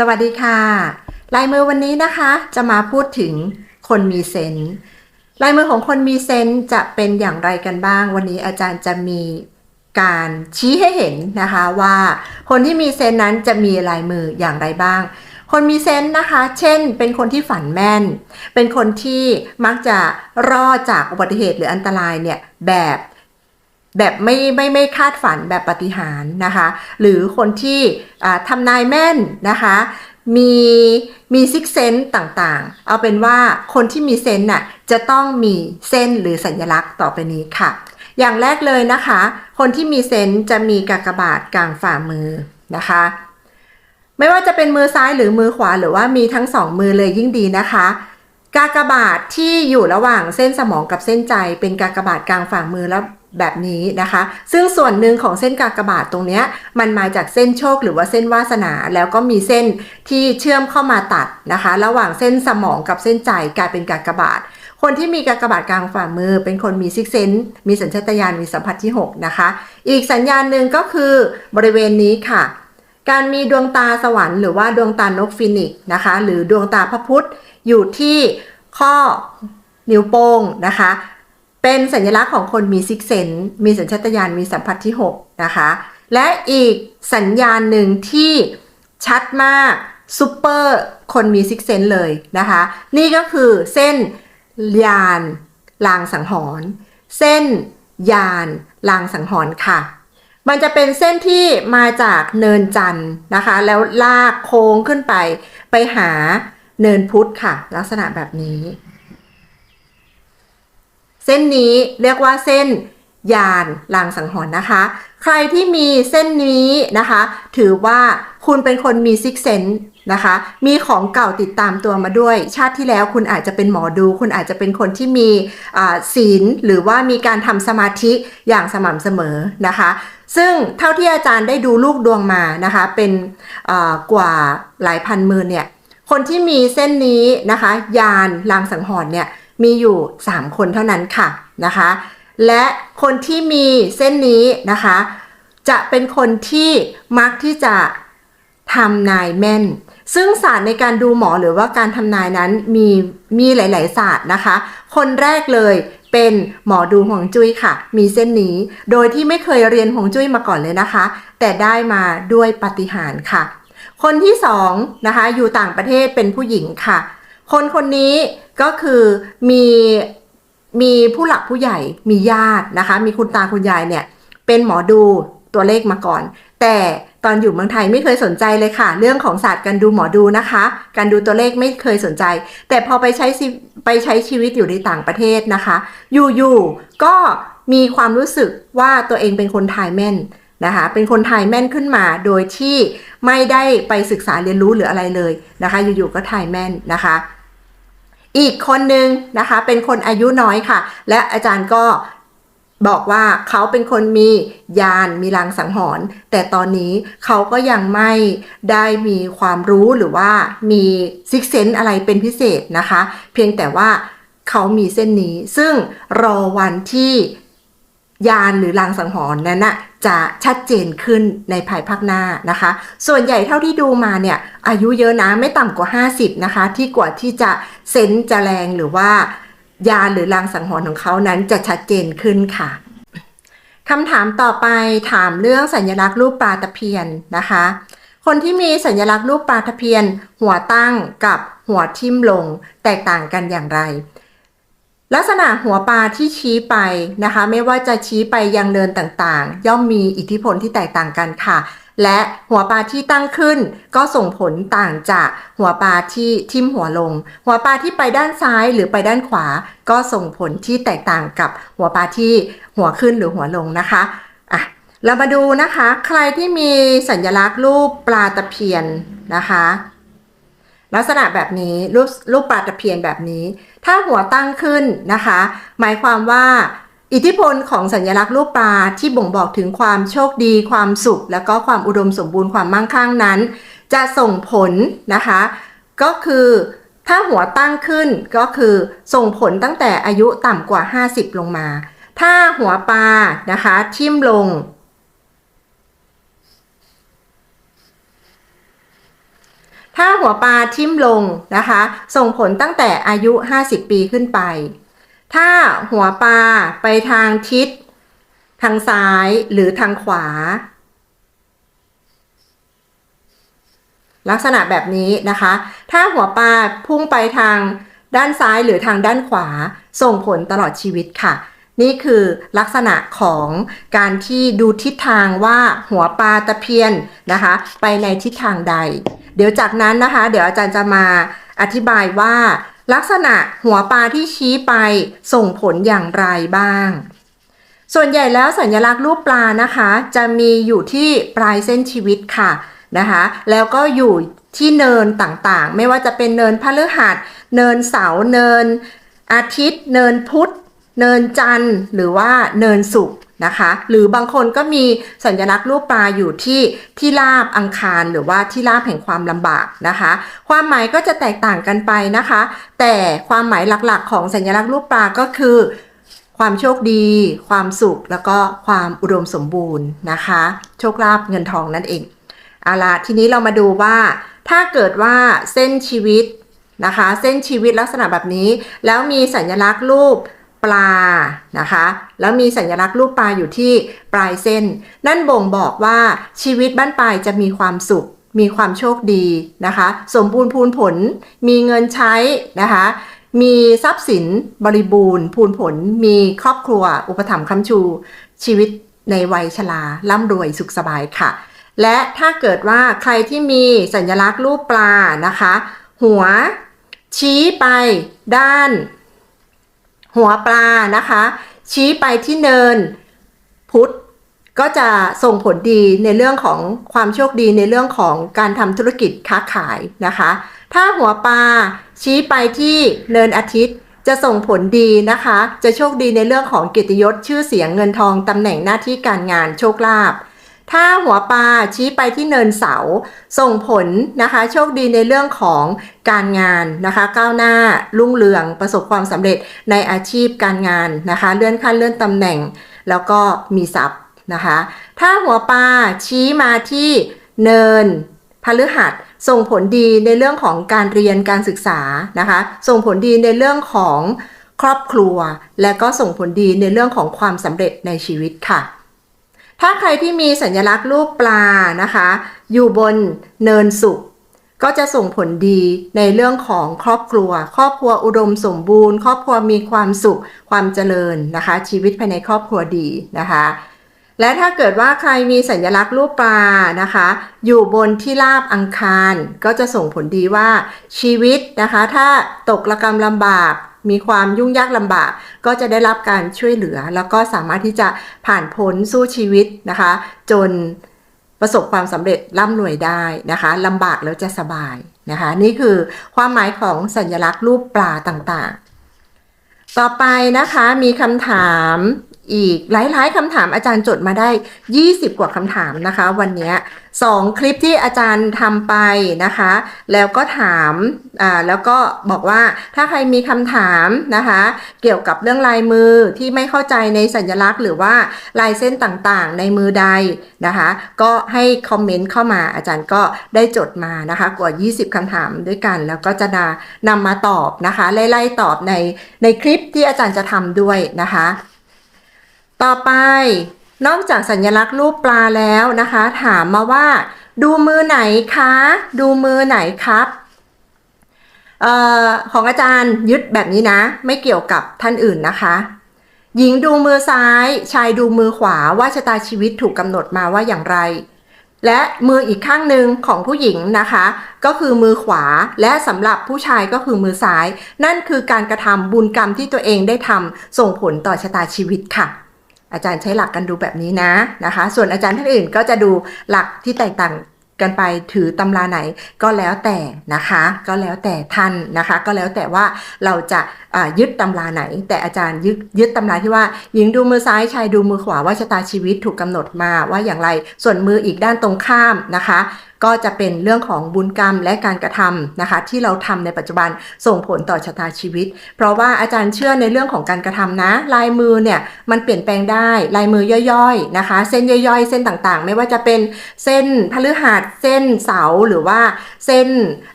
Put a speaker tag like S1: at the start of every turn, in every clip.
S1: สวัสดีค่ะ ลายมือวันนี้นะคะจะมาพูดถึงคนมีเซนส์ลายมือของคนมีเซนส์จะเป็นอย่างไรกันบ้าง วันนี้อาจารย์จะมีการชี้ให้เห็นนะคะว่าคนที่มีเซนส์นั้นจะมีลายมืออย่างไรบ้าง คนมีเซนส์นะคะ เช่น เป็นคนที่ฝันแม่น เป็นคนที่มักจะรอดจากอุบัติเหตุหรืออันตรายเนี่ยแบบ แบบไม่ไม่ไม่คาดฝันแบบปฏิหารนะคะ หรือคนที่ทำนายแม่นนะคะมีมีซิกเซนต์ต่างๆ เอาเป็นว่าคนที่มีเซนต์น่ะจะต้องมีเส้นหรือสัญลักษณ์ต่อไปนี้ค่ะ อย่างแรกเลยนะคะ คนที่มีเซนต์จะมีกากบาทกลางฝ่ามือนะคะ ไม่ว่าจะเป็นมือซ้ายหรือมือขวาหรือว่ามีทั้งสองมือเลยยิ่งดีนะคะ กากบาทที่อยู่ระหว่างเส้นสมองกับเส้นใจ เป็นกากบาทกลางฝ่ามือแล้ว แบบนี้นะคะ ซึ่งส่วนหนึ่งของเส้นกากบาทตรงนี้มันมาจากเส้นโชคหรือว่าเส้นวาสนา แล้วก็มีเส้นที่เชื่อมเข้ามาตัดนะคะ ระหว่างเส้นสมองกับเส้นใจกลายเป็นกากบาท คนที่มีกากบาทกลางฝ่ามือ เป็นคนมีซิกเซนมีสัญชาตญาณมีสัมผัสที่ 6 นะคะ อีกสัญญาณหนึ่งก็คือบริเวณนี้ค่ะ การมีดวงตาสวรรค์หรือว่าดวงตานกฟินิกซ์นะคะ หรือดวงตาพระพุธอยู่ที่ข้อนิ้วโป้งนะคะ เป็นสัญลักษณ์ของคนมีซิกเซนมีสัญชาตญาณมีสัมผัสที่ 6 นะคะ และอีกสัญญาณหนึ่งที่ชัดมากซูเปอร์คนมีซิกเซนเลยนะคะ นี่ก็คือเส้นยานลางสังหรณ์เส้นยานลางสังหรณ์ค่ะ มันจะเป็นเส้นที่มาจากเนินจันทร์นะคะ แล้วลากโค้งขึ้นไปไปหาเนินพุทธค่ะ ลักษณะแบบนี้ เส้นนี้เรียกว่าเส้นยานลางสังหรณ์นะคะ ใครที่มีเส้นนี้นะคะ ถือว่าคุณเป็นคนมีซิกเซนนะคะ มีของเก่าติดตามตัวมาด้วย ชาติที่แล้วคุณอาจจะเป็นหมอดู คุณอาจจะเป็นคนที่มีศีลหรือว่ามีการทำสมาธิอย่างสม่ำเสมอนะคะ ซึ่งเท่าที่อาจารย์ได้ดูลูกดวงมานะคะ เป็นกว่าหลายพันหมื่นเนี่ย คนที่มีเส้นนี้นะคะ ยานลางสังหรณ์เนี่ย มีอยู่ 3 คนเท่านั้นค่ะนะคะ และคนที่มีเส้นนี้นะคะ จะเป็นคนที่มักที่จะทำนายแม่น ซึ่งศาสตร์ในการดูหมอหรือว่าการทำนายนั้นมีมีหลาย ๆ ศาสตร์นะคะ คนแรกเลยเป็นหมอดูหวงจุ้ยค่ะ มีเส้นนี้ โดยที่ไม่เคยเรียนหวงจุ้ยมาก่อนเลยนะคะ แต่ได้มาด้วยปฏิหารค่ะ คนที่สองนะคะอยู่ต่างประเทศเป็นผู้หญิงค่ะ คนคนนี้ก็คือมีมีผู้หลักผู้ใหญ่มีญาตินะคะ มีคุณตาคุณยายเนี่ย เป็นหมอดูตัวเลขมาก่อน แต่ตอนอยู่เมืองไทยไม่เคยสนใจเลยค่ะ เรื่องของศาสตร์การดูหมอดูนะคะ การดูตัวเลขไม่เคยสนใจ แต่พอไปใช้ไปใช้ชีวิตอยู่ในต่างประเทศนะคะ อยู่ๆก็มีความรู้สึกว่าตัวเองเป็นคนไทยแม่นนะคะเป็นคนไทยแม่นขึ้นมาโดยที่ไม่ได้ไปศึกษาเรียนรู้หรืออะไรเลยนะคะ อยู่ๆก็ไทยแม่นนะคะ อีกคนนึงนะคะเป็นคนอายุน้อยค่ะ และอาจารย์ก็บอกว่าเขาเป็นคนมียานมีลางสังหรณ์แต่ตอนนี้เขาก็ยังไม่ได้มีความรู้หรือว่ามีซิกเซนอะไรเป็นพิเศษนะคะ เพียงแต่ว่าเขามีเส้นนี้ซึ่งรอวันที่ ยานหรือลางสังหรณ์นั้นนะจะชัดเจนขึ้นในภายภาคหน้านะคะ ส่วนใหญ่เท่าที่ดูมาเนี่ยอายุเยอะนะไม่ต่ำกว่า 50 นะคะ ที่กว่าที่จะเซนจะแรงหรือว่ายานหรือลางสังหรณ์ของเขานั้นจะชัดเจนขึ้นค่ะคำถามต่อไปถามเรื่องสัญลักษณ์รูปปลาตะเพียนนะคะ คนที่มีสัญลักษณ์รูปปลาตะเพียน หัวตั้งกับหัวทิ่มลง แตกต่างกันอย่างไร ลักษณะหัวปลาที่ชี้ไปนะคะ ไม่ว่าจะชี้ไปยังเนินต่างๆ ย่อมมีอิทธิพลที่แตกต่างกันค่ะ และหัวปลาที่ตั้งขึ้น ก็ส่งผลต่างจากหัวปลาที่ทิ่มหัวลง หัวปลาที่ไปด้านซ้ายหรือไปด้านขวา ก็ส่งผลที่แตกต่างกับหัวปลาที่หัวขึ้นหรือหัวลงนะคะอะเรามาดูนะคะ ใครที่มีสัญลักษณ์รูปปลาตะเพียนนะคะ ลักษณะแบบนี้รูปรูปปลาตะเพียนแบบนี้ ถ้าหัวตั้งขึ้นนะคะ หมายความว่า อิทธิพลของสัญลักษณ์รูปปลาที่บ่งบอกถึงความโชคดี ความสุข แล้วก็ความอุดมสมบูรณ์ความมั่งคั่งนั้น จะส่งผลนะคะ ก็คือถ้าหัวตั้งขึ้นก็คือส่งผลตั้งแต่อายุต่ำกว่า 50 ลงมา ถ้าหัวปลานะคะทิ่มลง ถ้าหัวปลาทิ่มลงนะคะ ส่งผลตั้งแต่อายุ 50 ปีขึ้นไป ถ้าหัวปลาไปทางทิศ ทางซ้ายหรือทางขวา ลักษณะแบบนี้นะคะ ถ้าหัวปลาพุ่งไปทางด้านซ้ายหรือทางด้านขวา ส่งผลตลอดชีวิตค่ะ นี่คือลักษณะของการที่ดูทิศทางว่าหัวปลาตะเพียนนะคะ ไปในทิศทางใด เดี๋ยวจากนั้นนะคะ เดี๋ยวอาจารย์จะมาอธิบายว่า ลักษณะหัวปลาที่ชี้ไปส่งผลอย่างไรบ้าง ส่วนใหญ่แล้วสัญลักษณ์รูปปลานะคะ จะมีอยู่ที่ปลายเส้นชีวิตค่ะนะคะ แล้วก็อยู่ที่เนินต่างๆ ไม่ว่าจะเป็นเนินพฤหัส เนินเสาเนินอาทิตย์ เนินพุธ เนินจันทร์ หรือว่าเนินศุกร์ นะคะ หรือบางคนก็มีสัญลักษณ์รูปปลาอยู่ที่ที่ราบอังคาร หรือว่าที่ราบแห่งความลำบากนะคะ ความหมายก็จะแตกต่างกันไปนะคะ แต่ความหมายหลักๆ ของสัญลักษณ์รูปปลาก็คือ ความโชคดี ความสุข แล้วก็ความอุดมสมบูรณ์นะคะ โชคลาภเงินทองนั่นเองเอาละทีนี้เรามาดูว่าถ้าเกิดว่าเส้นชีวิตนะคะ เส้นชีวิตลักษณะแบบนี้ แล้วมีสัญลักษณ์รูป ปลานะคะ แล้วมีสัญลักษณ์รูปปลาอยู่ที่ปลายเส้น นั่นบ่งบอกว่าชีวิตบ้านปลายจะมีความสุข มีความโชคดีนะคะ สมบูรณ์พูนผล มีเงินใช้นะคะมีทรัพย์สินบริบูรณ์ พูนผล มีครอบครัว อุปถัมภ์ค้ำชู ชีวิตในวัยชราร่ำรวยสุขสบายค่ะ และถ้าเกิดว่าใครที่มีสัญลักษณ์รูปปลานะคะ หัวชี้ไปด้าน หัวปลานะคะ ชี้ไปที่เนินพุธก็จะส่งผลดีในเรื่องของความโชคดีในเรื่องของการทำธุรกิจค้าขายนะคะ ถ้าหัวปลาชี้ไปที่เนินอาทิตย์จะส่งผลดีนะคะ จะโชคดีในเรื่องของเกียรติยศชื่อเสียงเงินทองตำแหน่งหน้าที่การงานโชคลาภ ถ้าหัวปลาชี้ไปที่เนินเสา ส่งผลนะคะ โชคดีในเรื่องของการงานนะคะ ก้าวหน้ารุ่งเรืองประสบความสำเร็จในอาชีพการงานนะคะ เลื่อนขั้นเลื่อนตำแหน่ง แล้วก็มีทรัพย์นะคะ ถ้าหัวปลาชี้มาที่เนินพฤหัสส่งผลดีในเรื่องของการเรียนการศึกษานะคะ ส่งผลดีในเรื่องของครอบครัว และก็ส่งผลดีในเรื่องของความสำเร็จในชีวิตค่ะ ถ้าใครที่มีสัญลักษณ์รูปปลานะคะ อยู่บนเนินสุข ก็จะส่งผลดีในเรื่องของครอบครัว ครอบครัวอุดมสมบูรณ์ ครอบครัวมีความสุขความเจริญนะคะ ชีวิตภายในครอบครัวดีนะคะ และถ้าเกิดว่าใครมีสัญลักษณ์รูปปลานะคะ อยู่บนที่ราบอังคาร ก็จะส่งผลดีว่าชีวิตนะคะ ถ้าตกระกรรมลำบาก มีความยุ่งยากลำบาก ก็จะได้รับการช่วยเหลือ แล้วก็สามารถที่จะผ่านพ้นสู้ชีวิตนะคะ จนประสบความสำเร็จร่ำรวยได้นะคะลำบากแล้วจะสบายนะคะ นี่คือความหมายของสัญลักษณ์รูปปลาต่างๆ ต่อไปนะคะมีคำถาม อีกหลาย ๆคำถามอาจารย์จดมาได้ 20 กว่าคำถามนะคะ วันนี้สองคลิปที่อาจารย์ทำไปนะคะ แล้วก็ถามอ่าแล้วก็บอกว่าถ้าใครมีคำถามนะคะ เกี่ยวกับเรื่องลายมือที่ไม่เข้าใจในสัญลักษณ์ หรือว่าลายเส้นต่างๆ ในมือใดนะคะ ก็ให้คอมเมนต์เข้ามาอาจารย์ก็ได้จดมานะคะกว่า 20คำถามด้วยกัน แล้วก็จะนำมาตอบนะคะไล่ๆตอบในในคลิปที่อาจารย์จะทำด้วยนะคะ ต่อไปนอกจากสัญลักษณ์รูปปลาแล้วนะคะ ถามมาว่า ดูมือไหนคะ ดูมือไหนครับออของอาจารย์ยึดแบบนี้นะ ไม่เกี่ยวกับท่านอื่นนะคะ หญิงดูมือซ้าย ชายดูมือขวาว่าชะตาชีวิตถูกกำหนดมาว่าอย่างไร และมืออีกข้างหนึ่งของผู้หญิงนะคะ ก็คือมือขวาและสำหรับผู้ชายก็คือมือซ้าย นั่นคือการกระทำบุญกรรมที่ตัวเองได้ทำส่งผลต่อชะตาชีวิตค่ะ อาจารย์ใช้หลักกันดูแบบนี้นะนะคะ ส่วนอาจารย์ท่านอื่นก็จะดูหลักที่แตกต่างกันไปถือตำราไหนก็แล้วแต่นะคะ ก็แล้วแต่ท่านนะคะ ก็แล้วแต่ว่าเราจะยึดตำราไหน แต่อาจารย์ยึดยึดตำราที่ว่า หญิงดูมือซ้ายชายดูมือขวาว่าชะตาชีวิตถูกกำหนดมาว่าอย่างไร ส่วนมืออีกด้านตรงข้ามนะคะก็จะเป็นเรื่องของบุญกรรมและการกระทำนะคะ ที่เราทำในปัจจุบันส่งผลต่อชะตาชีวิต เพราะว่าอาจารย์เชื่อในเรื่องของการกระทำนะ ลายมือเนี่ยมันเปลี่ยนแปลงได้ลายมือย่อยๆนะคะ เส้นย่อยๆ เส้นต่างๆ ไม่ว่าจะเป็นเส้นพฤหัสเส้นเสาหรือว่าเส้น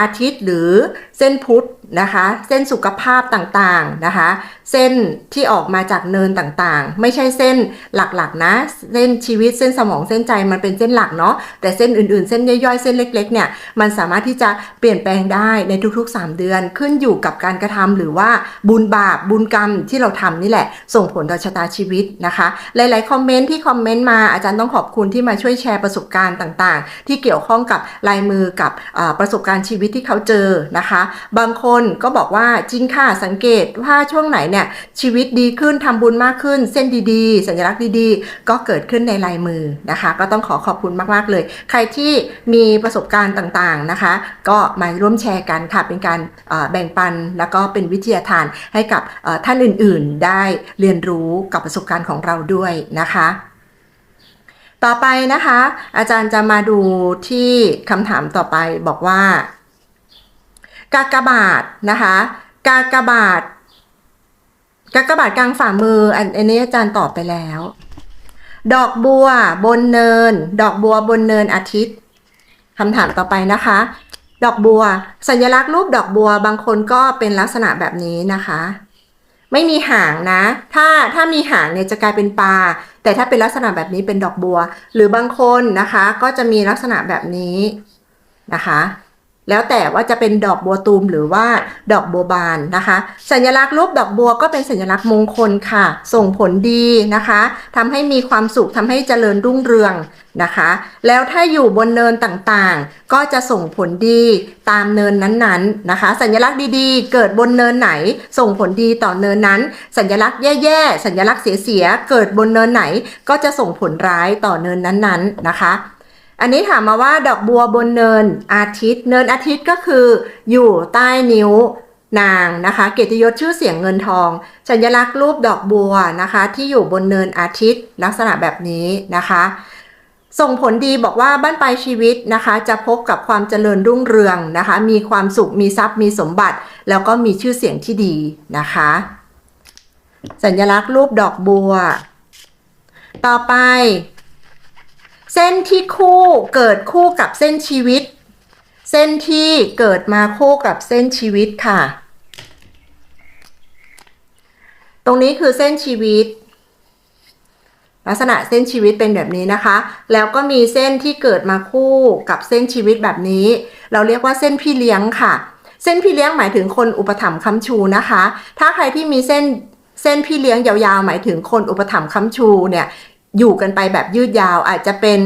S1: อาทิตย์หรือเส้นพุธนะคะเส้นสุขภาพต่างๆนะคะ เส้นที่ออกมาจากเนินต่างๆ ไม่ใช่เส้นหลักๆนะ เส้นชีวิตเส้นสมองเส้นใจมันเป็นเส้นหลักเนาะแต่เส้นอื่นๆ เส้นย่อยๆ เส้นเล็กๆเนี่ยมันสามารถที่จะเปลี่ยนแปลงได้ในทุกๆ 3 เดือนขึ้นอยู่กับการกระทำหรือว่าบุญบาปบุญกรรมที่เราทำนี่แหละ ส่งผลต่อชะตาชีวิตนะคะ หลายๆคอมเมนต์ที่คอมเมนต์มาอาจารย์ต้องขอบคุณที่มาช่วยแชร์ประสบการณ์ต่างๆ ที่เกี่ยวข้องกับลายมือกับประสบการณ์ชีวิตที่เขาเจอนะคะ บางคนก็บอกว่าจริงค่ะสังเกตว่าช่วงไหนเนี่ยชีวิตดีขึ้นทำบุญมากขึ้น เส้นดีๆ สัญลักษณ์ดีๆ ก็เกิดขึ้นในลายมือนะคะ ก็ต้องขอขอบคุณมากๆเลย ใครที่มีประสบการณ์ต่างๆนะคะ ก็มาร่วมแชร์กันค่ะเป็นการแบ่งปันแล้วก็เป็นวิทยาทานให้กับท่านอื่นๆ ได้เรียนรู้กับประสบการณ์ของเราด้วยนะคะต่อไปนะคะ อาจารย์จะมาดูที่คำถามต่อไปบอกว่า กากบาทนะคะ กากบาท กากบาทกลางฝ่ามืออันอันนี้อาจารย์ตอบไปแล้ว ดอกบัวบนเนิน ดอกบัวบนเนินอาทิตย์คำถามต่อไปนะคะ ดอกบัว สัญลักษณ์รูปดอกบัวบางคนก็เป็นลักษณะแบบนี้นะคะ ไม่มีหางนะ ถ้าถ้ามีหางเนี่ยจะกลายเป็นปลา แต่ถ้าเป็นลักษณะแบบนี้เป็นดอกบัว หรือบางคนนะคะ ก็จะมีลักษณะแบบนี้นะคะ แล้วแต่ว่าจะเป็นดอกบัวตูมหรือว่าดอกบัวบานนะคะ สัญลักษณ์รูปดอกบัวก็เป็นสัญลักษณ์มงคลค่ะ ส่งผลดีนะคะทำให้มีความสุขทำให้เจริญรุ่งเรืองนะคะ แล้วถ้าอยู่บนเนินต่างๆ ก็จะส่งผลดีตามเนินนั้นๆนะคะ สัญลักษณ์ดีๆ เกิดบนเนินไหน ส่งผลดีต่อเนินนั้น สัญลักษณ์แย่ๆสัญลักษณ์เสียๆเกิดบนเนินไหน ก็จะส่งผลร้ายต่อเนินนั้นๆนะคะ อันนี้ถามมาว่าดอกบัวบนเนินอาทิตย์ เนินอาทิตย์ก็คือ อยู่ใต้นิ้วนางนะคะ เกียรติยศชื่อเสียงเงินทอง สัญลักษณ์รูปดอกบัวนะคะ ที่อยู่บนเนินอาทิตย์ ลักษณะแบบนี้นะคะ ส่งผลดีบอกว่าบ้านปลายชีวิตนะคะ จะพบกับความเจริญรุ่งเรืองนะคะ มีความสุขมีทรัพย์มีสมบัติ แล้วก็มีชื่อเสียงที่ดีนะคะ สัญลักษณ์รูปดอกบัว ต่อไป เส้นที่คู่เกิดคู่กับเส้นชีวิต เส้นที่เกิดมาคู่กับเส้นชีวิตค่ะ ตรงนี้คือเส้นชีวิต ลักษณะเส้นชีวิตเป็นแบบนี้นะคะ แล้วก็มีเส้นที่เกิดมาคู่กับเส้นชีวิตแบบนี้ เราเรียกว่าเส้นพี่เลี้ยงค่ะ เส้นพี่เลี้ยงหมายถึงคนอุปถัมภ์ค้ำชูนะคะ ถ้าใครที่มีเส้นเส้นพี่เลี้ยงยาวๆ หมายถึงคนอุปถัมภ์ค้ำชูเนี่ย อยู่กันไปแบบยืดยาว อาจจะเป็น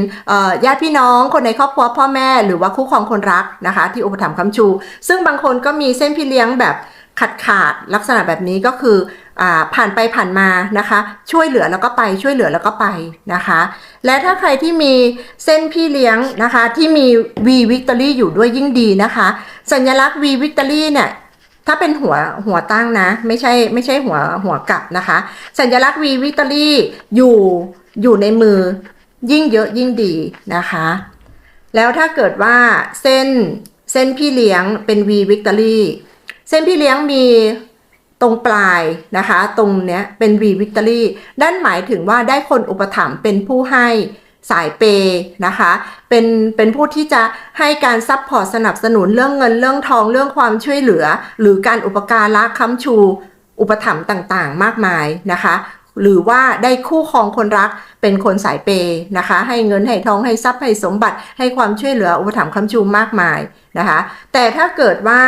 S1: ญาติพี่น้องคนในครอบครัวพ่อแม่หรือว่าคู่ครองคนรักนะคะ ที่อุปถัมภ์ค้ำชู ซึ่งบางคนก็มีเส้นพี่เลี้ยงแบบขาดขาดลักษณะแบบนี้ก็คืออผ่านไปผ่านมานะคะ ช่วยเหลือแล้วก็ไปช่วยเหลือแล้วก็ไปนะคะ และถ้าใครที่มีเส้นพี่เลี้ยงนะคะ ที่มี V Victory อยู่ด้วยยิ่งดีนะคะ สัญลักษณ์ V Victory เนี่ยถ้าเป็นหัวหัวตั้งนะ ไม่ใช่ไม่ใช่หัวหัวกลับนะคะ สัญลักษณ์ V Victory อยู่ อยู่ในมือ ยิ่งเยอะยิ่งดีนะคะ แล้วถ้าเกิดว่าเส้นเส้นพี่เลี้ยงเป็น V Victory เส้นพี่เลี้ยงมีตรงปลายนะคะ ตรงเนี้ยเป็น V Victory ด้านหมายถึงว่าได้คนอุปถัมภ์เป็นผู้ให้สายเปย์นะคะ เป็นเป็นผู้ที่จะให้การซัพพอร์ตสนับสนุนเรื่องเงินเรื่องทองเรื่องความช่วยเหลือ หรือการอุปการะค้ำชู อุปถัมภ์ต่างๆ มากมายนะคะ หรือว่าได้คู่ครองคนรักเป็นคนสายเปย์นะคะ ให้เงินให้ทองให้ทรัพย์ให้สมบัติ ให้ความช่วยเหลืออุปถัมภ์คำชูมากมายนะคะ แต่ถ้าเกิดว่า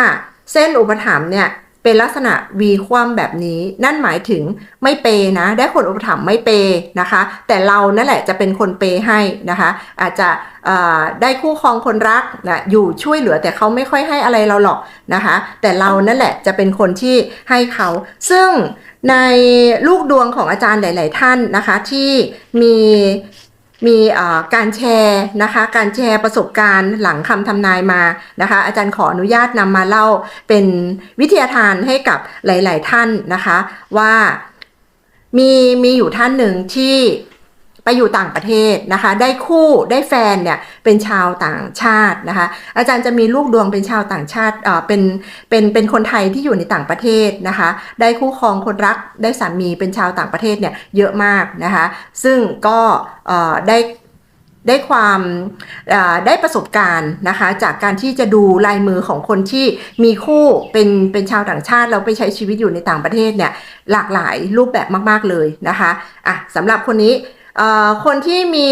S1: เส้นอุปถัมภ์เนี่ยเป็นลักษณะ V คว่ำแบบนี้ นั่นหมายถึงไม่เปย์นะ ได้คนอุปถัมภ์ไม่เปย์นะคะ แต่เรานั่นแหละจะเป็นคนเปย์ให้นะคะ อาจจะได้คู่ครองคนรักนะอยู่ช่วยเหลือแต่เขาไม่ค่อยให้อะไรเราหรอกนะคะ แต่เรานั่นแหละจะเป็นคนที่ให้เขา ซึ่ง ในลูกดวงของอาจารย์หลาย ๆ ท่านนะคะที่มีมีการแชร์นะคะการแชร์ประสบการณ์หลังคำทำนายมานะคะอาจารย์ขออนุญาตนำมาเล่าเป็นวิทยาทานให้กับหลาย ๆ ท่านนะคะว่ามีมีอยู่ท่านหนึ่งที่ ไปอยู่ต่างประเทศนะคะ ได้คู่ได้แฟนเนี่ยเป็นชาวต่างชาตินะคะ อาจารย์จะมีลูกดวงเป็นชาวต่างชาติเอ่อเป็นเป็นเป็นคนไทยที่อยู่ในต่างประเทศนะคะ ได้คู่ครองคนรักได้สามีเป็นชาวต่างประเทศเนี่ยเยอะมากนะคะ ซึ่งก็เอ่อได้ได้ความอ่อได้ประสบการณ์นะคะจากการที่จะดูลายมือของคนที่มีคู่เป็นเป็นชาวต่างชาติแล้วไปใช้ชีวิตอยู่ในต่างประเทศเนี่ยหลากหลายรูปแบบมาก ๆเลยนะคะอะสำหรับคนนี้ คนที่มี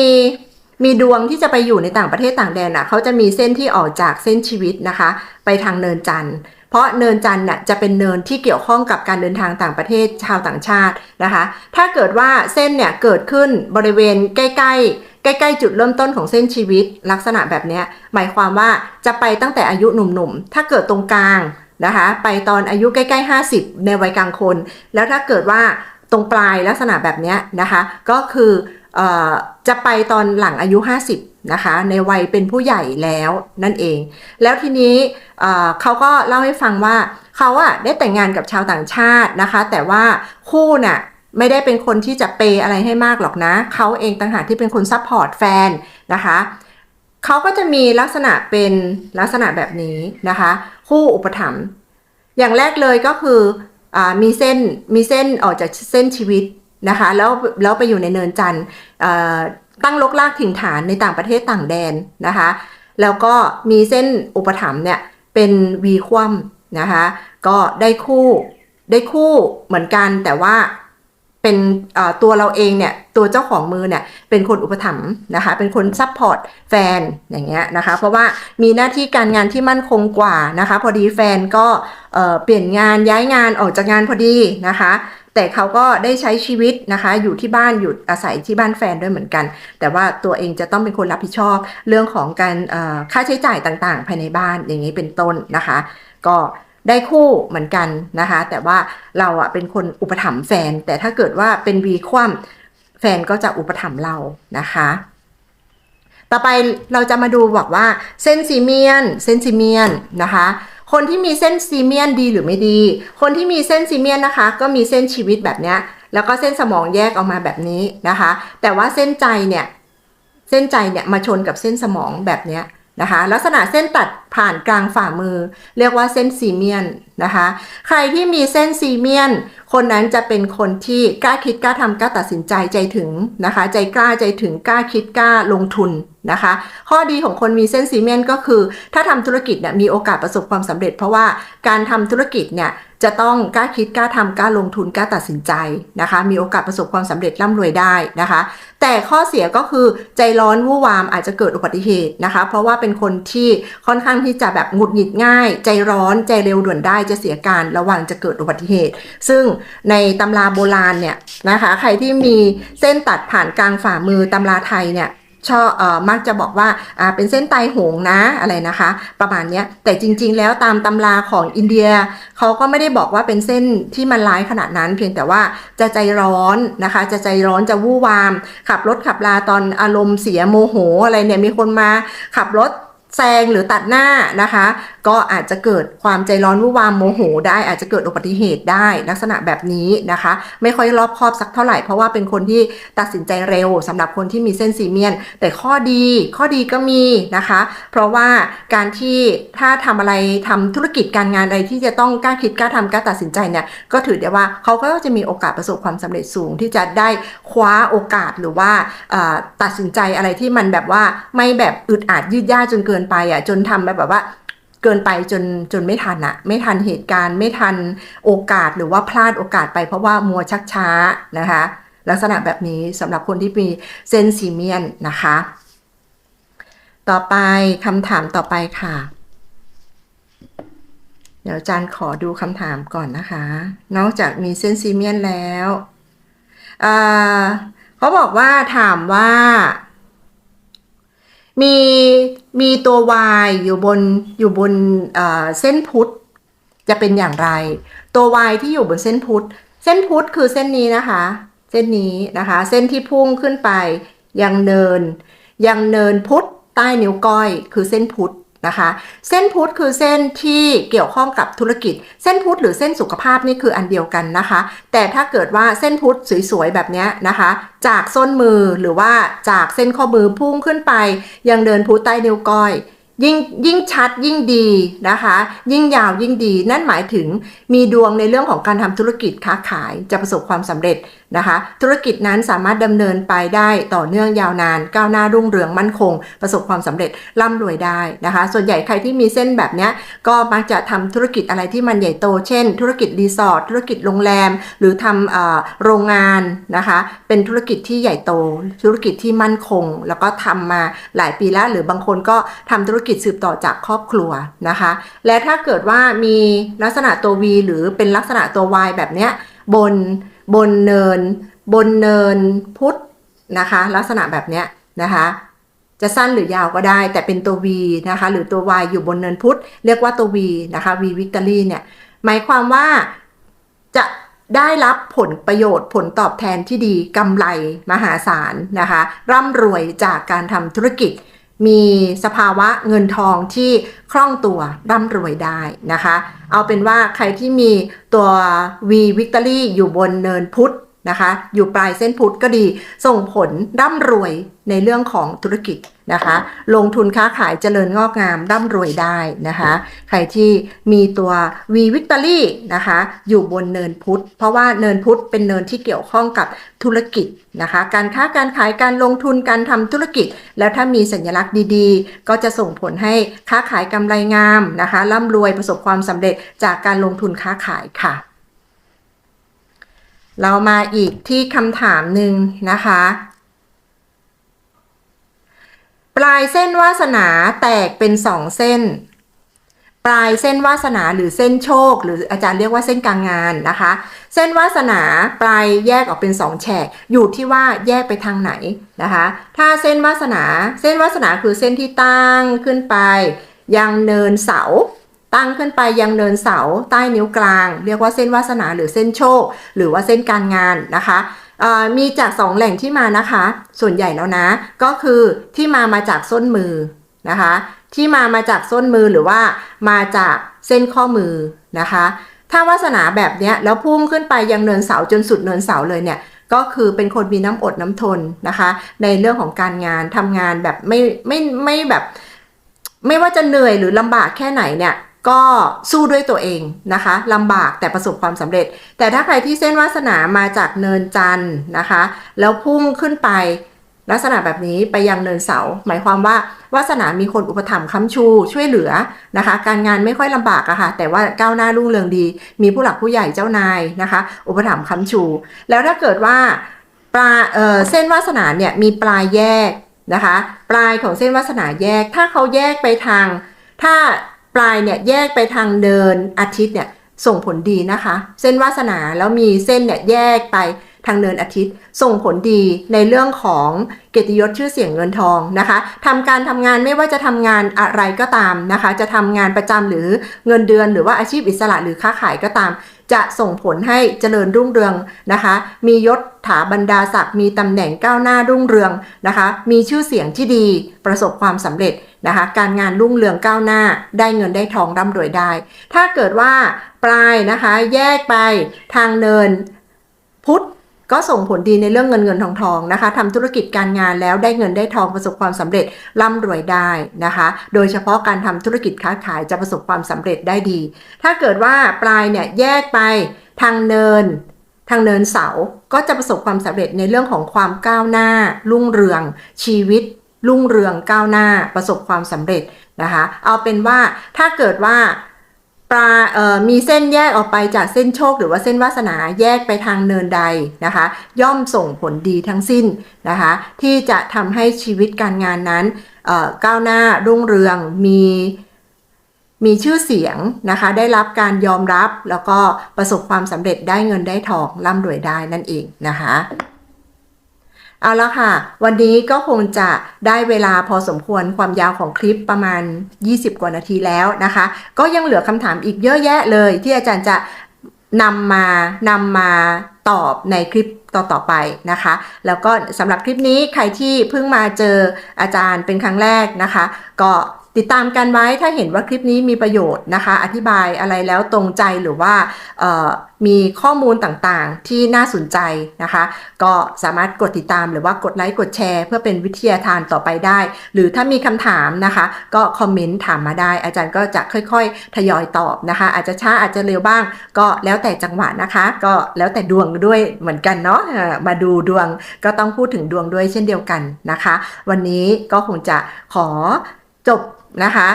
S1: มีดวงที่จะไปอยู่ในต่างประเทศต่างแดนอะเขาจะมีเส้นที่ออกจากเส้นชีวิตนะคะ ไปทางเนินจันทร์เพราะเนินจันทร์น่ะจะเป็นเนินที่เกี่ยวข้องกับการเดินทางต่างประเทศชาวต่างชาตินะคะ ถ้าเกิดว่าเส้นเนี่ยเกิดขึ้นบริเวณใกล้ ๆ ใกล้ ๆ จุดเริ่มต้นของเส้นชีวิตลักษณะแบบนี้หมายความว่าจะไปตั้งแต่อายุหนุ่มๆ ถ้าเกิดตรงกลางนะคะ ไปตอนอายุใกล้ ๆ 50 ในวัยกลางคน แล้วถ้าเกิดว่า ตรงปลายลักษณะแบบนี้นะคะ ก็คืออจะไปตอนหลังอายุ 50นะคะ ในวัยเป็นผู้ใหญ่แล้วนั่นเอง แล้วทีนี้เขาก็เล่าให้ฟังว่าเขาอะได้แต่งงานกับชาวต่างชาตินะคะ แต่ว่าคู่น่ะไม่ได้เป็นคนที่จะเปย์อะไรให้มากหรอกนะ เขาเองต่างหากที่เป็นคนซัพพอร์ตแฟนนะคะเขาก็จะมีลักษณะเป็นลักษณะแบบนี้นะคะ คู่อุปถัมภ์อย่างแรกเลยก็คือ มีเส้นมีเส้นออกจากเส้นชีวิตนะคะแล้วแล้วไปอยู่ในเนินจันทร์ตั้งลกลากถิ่นฐานในต่างประเทศต่างแดนนะคะ แล้วก็มีเส้นอุปถัมภ์เนี่ยเป็นวีคว่ำนะคะ ก็ได้คู่ได้คู่เหมือนกันแต่ว่า เป็นตัวเราเองเนี่ยตัวเจ้าของมือเนี่ยเป็นคนอุปถัมภ์นะคะเป็นคนซัพพอร์ตแฟนอย่างเงี้ยนะคะเพราะว่ามีหน้าที่การงานที่มั่นคงกว่านะคะพอดีแฟนก็เอ่อเปลี่ยนงานย้ายงานออกจากงานพอดีนะคะแต่เขาก็ได้ใช้ชีวิตนะคะอยู่ที่บ้านอยู่อาศัยที่บ้านแฟนด้วยเหมือนกัน แต่ว่าตัวเองจะต้องเป็นคนรับผิดชอบเรื่องของการค่าใช้จ่ายต่างๆ ภายในบ้านอย่างนี้เป็นต้นนะคะ ก็ ได้คู่เหมือนกันนะคะ แต่ว่าเราอะเป็นคนอุปถัมภ์แฟน แต่ถ้าเกิดว่าเป็นวีคว่ำแฟนก็จะอุปถัมภ์เรานะคะ ต่อไปเราจะมาดูบอกว่าเส้นซีเมียนเส้นซีเมียนนะคะคนที่มีเส้นซีเมียนดีหรือไม่ดี คนที่มีเส้นซีเมียนนะคะ ก็มีเส้นชีวิตแบบเนี้ยแล้วก็เส้นสมองแยกออกมาแบบนี้นะคะ แต่ว่าเส้นใจเนี่ย เส้นใจเนี่ยมาชนกับเส้นสมองแบบเนี้ยนะคะ ลักษณะเส้นตัด ผ่านกลางฝ่ามือ เรียกว่าเส้นซีเมียนนะคะ ใครที่มีเส้นซีเมียน คนนั้นจะเป็นคนที่กล้าคิดกล้าทำกล้าตัดสินใจใจถึงนะคะ ใจกล้าใจถึงกล้าคิดกล้าลงทุนนะคะ ข้อดีของคนมีเส้นซีเมียนก็คือ ถ้าทำธุรกิจเนี่ยมีโอกาสประสบความสำเร็จ เพราะว่าการทำธุรกิจเนี่ยจะต้องกล้าคิดกล้าทำกล้าลงทุนกล้าตัดสินใจนะคะ มีโอกาสประสบความสำเร็จร่ำรวยได้นะคะ แต่ข้อเสียก็คือใจร้อนวู่วามอาจจะเกิดอุบัติเหตุนะคะ เพราะว่าเป็นคนที่ค่อนข้างที่จะแบบหงุดหงิดง่าย ใจร้อนใจเร็วด่วนได้จะเสียการระวังจะเกิดอุบัติเหตุ ซึ่งในตำราโบราณเนี่ยนะคะ ใครที่มีเส้นตัดผ่านกลางฝ่ามือตำราไทยเนี่ยชอบเอ่อมักจะบอกว่าอ่าเป็นเส้นไตหงนะอะไรนะคะ ประมาณเนี้ยแต่จริง ๆ แล้วตามตำราของอินเดียเขาก็ไม่ได้บอกว่าเป็นเส้นที่มันร้ายขนาดนั้น เพียงแต่ว่าจะใจร้อนนะคะ จะใจร้อนจะวู่วาม ขับรถขับลาตอนอารมณ์เสียโมโหอะไรเนี่ยมีคนมาขับรถ แซงหรือตัดหน้านะคะ ก็อาจจะเกิดความใจร้อนวู่นวามโมโห ได้อาจจะเกิดอุบัติเหตุได้ลักษณะแบบนี้นะคะ ไม่ค่อยรอบคอบสักเท่าไหร่ เพราะว่าเป็นคนที่ตัดสินใจเร็วสำหรับคนที่มีเส้นซีเมียน แต่ข้อดีข้อดีก็มีนะคะ เพราะว่าการที่ถ้าทำอะไรทำธุรกิจการงานอะไรที่จะต้องกล้าคิดกล้าทำกล้าตัดสินใจเนี่ยก็ถือได้ว่าเขาก็จะมีโอกาสประสบความสำเร็จสูง ที่จะได้คว้าโอกาสหรือว่าตัดสินใจอะไรที่มันแบบว่าไม่แบบอึดอัดยืดยาจนเกินไปอะจนทำแบบว่า เกินไปจนจนไม่ทันอะไม่ทันเหตุการณ์ ไม่ทันโอกาสหรือว่าพลาดโอกาสไปเพราะว่ามัวชักช้านะคะ ลักษณะแบบนี้สำหรับคนที่มีเซนซีเมียนนะคะ ต่อไปคำถามต่อไปค่ะ เดี๋ยวอาจารย์ขอดูคำถามก่อนนะคะ นอกจากมีเซนซีเมียนแล้วเขาบอกว่าถามว่า มีมีตัว Y อยู่บนอยู่บนเส้นพุทธจะเป็นอย่างไร ตัว Y ที่อยู่บนเส้นพุทธเส้นพุทธคือเส้นนี้นะคะ เส้นนี้นะคะ เส้นที่พุ่งขึ้นไปยังเนิน ยังเนินพุทธใต้นิ้วก้อย คือเส้นพุทธ นะคะเส้นพุทธคือเส้นที่เกี่ยวข้องกับธุรกิจ เส้นพุทธหรือเส้นสุขภาพนี่คืออันเดียวกันนะคะ แต่ถ้าเกิดว่าเส้นพุทธสวยๆแบบนี้นะคะ จากส้นมือหรือว่าจากเส้นข้อมือพุ่งขึ้นไป ยังเดินพุทธใต้นิ้วก้อย ยิ่งยิ่งชัดยิ่งดีนะคะ ยิ่งยาวยิ่งดี นั่นหมายถึงมีดวงในเรื่องของการทำธุรกิจค้าขายจะประสบความสำเร็จนะคะ ธุรกิจนั้นสามารถดำเนินไปได้ต่อเนื่องยาวนาน ก้าวหน้ารุ่งเรืองมั่นคง ประสบความสำเร็จร่ำรวยได้นะคะ ส่วนใหญ่ใครที่มีเส้นแบบนี้ก็มักจะทำธุรกิจอะไรที่มันใหญ่โต เช่น ธุรกิจรีสอร์ทธุรกิจโรงแรม หรือทำโรงงานนะคะ เป็นธุรกิจที่ใหญ่โต ธุรกิจที่มั่นคง แล้วก็ทำมาหลายปีแล้วหรือบางคนก็ทำธุรกิจสืบต่อจากครอบครัวนะคะ และถ้าเกิดว่ามีลักษณะตัว V หรือเป็นลักษณะตัว Y แบบเนี้ยบนบนเนิน บนเนินพุทธนะคะ ลักษณะแบบเนี้ยนะคะจะสั้นหรือยาวก็ได้ แต่เป็นตัว V นะคะ หรือตัว Y อยู่บนเนินพุทธเรียกว่าตัว V นะคะ V Victory เนี่ยหมายความว่าจะได้รับผลประโยชน์ผลตอบแทนที่ดีกำไรมหาศาลนะคะ ร่ำรวยจากการทำธุรกิจ มีสภาวะเงินทองที่คล่องตัวร่ำรวยได้นะคะ เอาเป็นว่าใครที่มีตัว V Victory อยู่บนเนินพุทธ นะคะ อยู่ปลายเส้นพุทธก็ดี ส่งผลร่ำรวยในเรื่องของธุรกิจนะคะ ลงทุนค้าขายเจริญงอกงามร่ำรวยได้นะคะ ใครที่มีตัว V Victory นะคะ อยู่บนเนินพุทธ เพราะว่าเนินพุทธเป็นเนินที่เกี่ยวข้องกับธุรกิจนะคะ การค้าการขายการลงทุนการทำธุรกิจ แล้วถ้ามีสัญลักษณ์ดีๆ ก็จะส่งผลให้ค้าขายกำไรงามนะคะร่ำรวยประสบความสำเร็จจากการลงทุนค้าขายค่ะ เรามาอีกที่คำถามหนึ่งนะคะ ปลายเส้นวาสนาแตกเป็นสองเส้น ปลายเส้นวาสนาหรือเส้นโชค หรืออาจารย์เรียกว่าเส้นกลารงานนะคะ เส้นวาสนาปลายแยกออกเป็นสองแฉกอยู่ที่ว่าแยกไปทางไหนนะคะ ถ้าเส้นวาสนา เส้นวาสนาคือเส้นที่ตั้งขึ้นไป ยังเนินเสา ตั้งขึ้นไปยังเนินเสาใต้นิ้วกลาง เรียกว่าเส้นวาสนาหรือเส้นโชค หรือว่าเส้นการงานนะคะมีจาก 2 แหล่งที่มานะคะ ส่วนใหญ่แล้วนะ ก็คือที่มามาจากส้นมือนะคะ ที่มามาจากส้นมือหรือว่ามาจากเส้นข้อมือนะคะ ถ้าวาสนาแบบนี้แล้วพุ่งขึ้นไปยังเนินเสาจนสุดเนินเสาเลยเนี่ยก็คือเป็นคนมีน้ำอดน้ำทนนะคะ ในเรื่องของการงานทำงานแบบไม่ไม่ไม่แบบ ไม่ว่าจะเหนื่อยหรือลำบากแค่ไหนเนี่ย ก็สู้ด้วยตัวเองนะคะลำบากแต่ประสบความสำเร็จ แต่ถ้าใครที่เส้นวาสนามาจากเนินจันทร์นะคะ แล้วพุ่งขึ้นไปลักษณะแบบนี้ไปยังเนินเสา หมายความว่าวาสนามีคนอุปถัมภ์ค้ำชูช่วยเหลือนะคะ การงานไม่ค่อยลำบากอะค่ะ แต่ว่าก้าวหน้ารุ่งเรืองดี มีผู้หลักผู้ใหญ่เจ้านายนะคะ อุปถัมภ์ค้ำชู แล้วถ้าเกิดว่าปลาเเส้นวาสนาเนี่ยมีปลายแยกนะคะ ปลายของเส้นวาสนาแยก ถ้าเขาแยกไปทาง ถ้า ปลายเนี่ยแยกไปทางเดินอาทิตย์เนี่ยส่งผลดีนะคะ เส้นวาสนาแล้วมีเส้นเนี่ยแยกไปทางเนินอาทิตย์ ส่งผลดีในเรื่องของเกียรติยศชื่อเสียงเงินทองนะคะทำการทำงานไม่ว่าจะทำงานอะไรก็ตามนะคะ จะทำงานประจำหรือเงินเดือน หรือว่าอาชีพอิสระหรือค้าขายก็ตาม จะส่งผลให้เจริญรุ่งเรืองนะคะ มียศถาบรรดาศักดิ์มีตำแหน่งก้าวหน้ารุ่งเรืองนะคะ มีชื่อเสียงที่ดีประสบความสำเร็จ นะคะการงานรุ่งเรืองก้าวหน้าได้เงินได้ทองร่ำรวยได้ ถ้าเกิดว่าปลายนะคะแยกไปทางเนินพุทธก็ส่งผลดีในเรื่องเงินเงินทองทองนะคะทำธุรกิจการงานแล้วได้เงินได้ทองประสบความสำเร็จร่ำรวยได้นะคะ โดยเฉพาะการทำธุรกิจค้าขายจะประสบความสำเร็จได้ดี ถ้าเกิดว่าปลายเนี่ยแยกไปทางเนิน ทางเนินเสาก็จะประสบความสำเร็จในเรื่องของความก้าวหน้ารุ่งเรืองชีวิต รุ่งเรืองก้าวหน้าประสบความสำเร็จนะคะ เอาเป็นว่าถ้าเกิดว่าปลาเอ่อมีเส้นแยกออกไปจากเส้นโชค หรือว่าเส้นวาสนาแยกไปทางเนินใดนะคะ ย่อมส่งผลดีทั้งสิ้นนะคะ ที่จะทำให้ชีวิตการงานนั้นก้าวหน้ารุ่งเรืองมีมีชื่อเสียงนะคะ ได้รับการยอมรับแล้วก็ประสบความสำเร็จได้เงินได้ทองร่ำรวยได้นั่นเองนะคะ เอาละค่ะ วันนี้ก็คงจะได้เวลาพอสมควรความยาวของคลิปประมาณ 20 กว่านาทีแล้วนะคะ ก็ยังเหลือคำถามอีกเยอะแยะเลย ที่อาจารย์จะนำมานำมาตอบในคลิปต่อๆไปนะคะ แล้วก็สำหรับคลิปนี้ใครที่เพิ่งมาเจออาจารย์เป็นครั้งแรกนะคะ ก็ ติดตามกันไว้ถ้าเห็นว่าคลิปนี้มีประโยชน์นะคะ อธิบายอะไรแล้วตรงใจหรือว่ามีข้อมูลต่างๆ ที่น่าสนใจนะคะ ก็สามารถกดติดตามหรือว่ากดไลค์กดแชร์ เพื่อเป็นวิทยาทานต่อไปได้ หรือถ้ามีคำถามนะคะ ก็คอมเมนต์ถามมาได้ อาจารย์ก็จะค่อยๆ ทยอยตอบนะคะ อาจจะช้าอาจจะเร็วบ้าง ก็แล้วแต่จังหวะนะคะ ก็แล้วแต่ดวงด้วยเหมือนกันเนาะมาดูดวงก็ต้องพูดถึงดวงด้วยเช่นเดียวกันนะคะ วันนี้ก็คงจะขอจบ นะคะ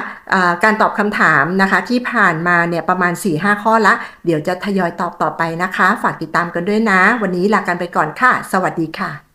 S1: ะการตอบคำถามนะคะที่ผ่านมาเนี่ยประมาณ 4-5 ข้อละ เดี๋ยวจะทยอยตอบต่อไปนะคะ ฝากติดตามกันด้วยนะ วันนี้ลากันไปก่อนค่ะ สวัสดีค่ะ